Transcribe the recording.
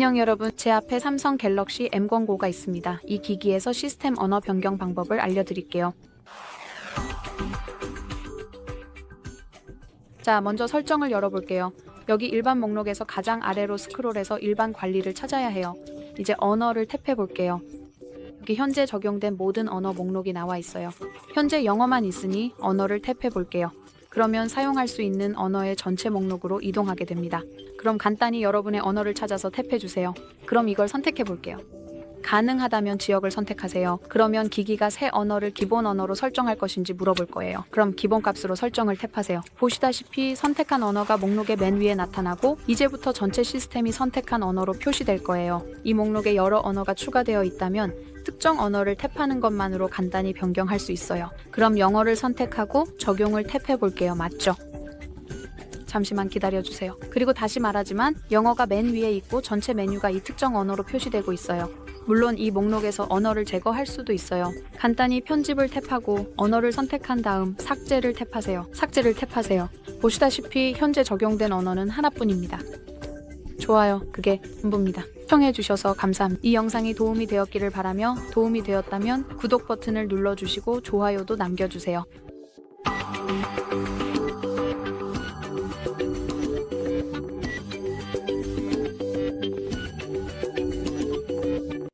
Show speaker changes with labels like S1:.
S1: 안녕 여러분. 제 앞에 삼성 갤럭시 M09가 있습니다. 이 기기에서 시스템 언어 변경 방법을 알려드릴게요. 자, 먼저 설정을 열어볼게요. 여기 일반 목록에서 가장 아래로 스크롤해서 일반 관리를 찾아야 해요. 이제 언어를 탭해 볼게요. 여기 현재 적용된 모든 언어 목록이 나와 있어요. 현재 영어만 있으니 언어를 탭해 볼게요. 그러면 사용할 수 있는 언어의 전체 목록으로 이동하게 됩니다. 그럼 간단히 여러분의 언어를 찾아서 탭해 주세요. 그럼 이걸 선택해 볼게요. 가능하다면 지역을 선택하세요. 그러면 기기가 새 언어를 기본 언어로 설정할 것인지 물어볼 거예요. 그럼 기본 값으로 설정을 탭하세요. 보시다시피 선택한 언어가 목록의 맨 위에 나타나고 이제부터 전체 시스템이 선택한 언어로 표시될 거예요. 이 목록에 여러 언어가 추가되어 있다면 특정 언어를 탭하는 것만으로 간단히 변경할 수 있어요. 그럼 영어를 선택하고 적용을 탭해 볼게요. 맞죠? 잠시만 기다려 주세요. 그리고 다시 말하지만 영어가 맨 위에 있고 전체 메뉴가 이 특정 언어로 표시되고 있어요. 물론 이 목록에서 언어를 제거할 수도 있어요. 간단히 편집을 탭하고 언어를 선택한 다음 삭제를 탭하세요. 삭제를 탭하세요. 보시다시피 현재 적용된 언어는 하나뿐입니다. 좋아요. 그게 전부입니다. 시청해주셔서 감사합니다. 이 영상이 도움이 되었기를 바라며 도움이 되었다면 구독 버튼을 눌러주시고 좋아요도 남겨주세요.